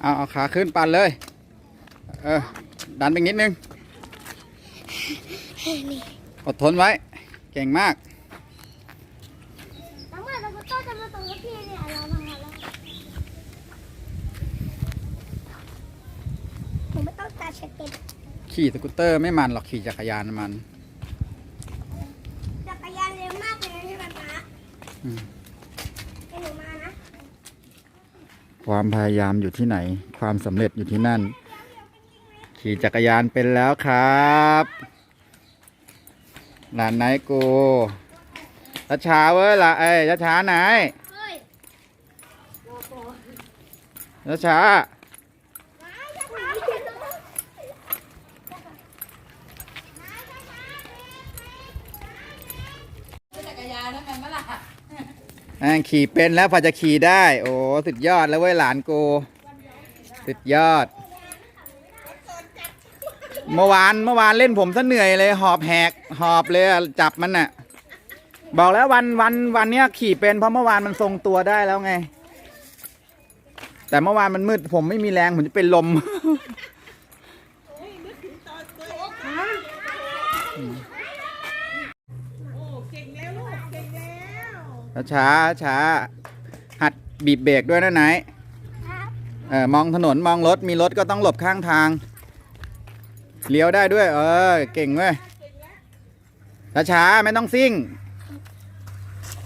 เอาเอาขาขึ้นปั่นเลย เออ ดันไปนิดนึงนี่อดทนไว้ เก่งมากน้องเมื่อเราก็ต้องจะมาตรงกับพี่เนี่ยเรามาแล้วผมไม่ต้องตาเช็ดเต็มขี่สกูตเตอร์ไม่มันหรอกขี่จักรยานมัน จักรยานเร็วมากเลยนะพี่ป๊าป๊า อืม ให้หนูมานะ ความพยายามอยู่ที่ไหน ความสำเร็จอยู่ที่นั่น ขี่จักรยานเป็นแล้วครับหลานไหนกูช้าช้าเว้ยละเอ้ยช้าช้าไหนเฮ้ยช้าช้าจักรยานนั่นมันเมื่อไหร่ ม่งขี่เป็นแล้วพอจะขี่ได้ โอ้สุดยอดแล้วเว้ยหลานกูสุดยอด เมื่อวานเมื่อวานเล่นผมซะเหนื่อยเลยหอบแหกหอบเลยอะจับมันน่ะ บอกแล้ววันวันวันเนี้ยขี่เป็นเพราะเมื่อวานมันทรงตัวได้แล้วไง แต่เมื่อวานมันมืดผมไม่มีแรงผมจะเป็นลม ช้าช้าหัดบีบเบรกด้วยนะไหนายครับเออมองถนนมองรถมีรถก็ต้องหลบข้างทาง เลี้ยวได้ด้วย เออ เก่งเว้ยช้าช้าๆไม่ต้องซิ่ง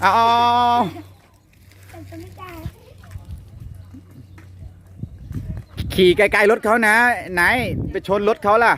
เอาเอาเอาเป็นไปไม่ได้ขี่ไกลๆรถเขานะ ไหนไปชนรถเขาล่ะ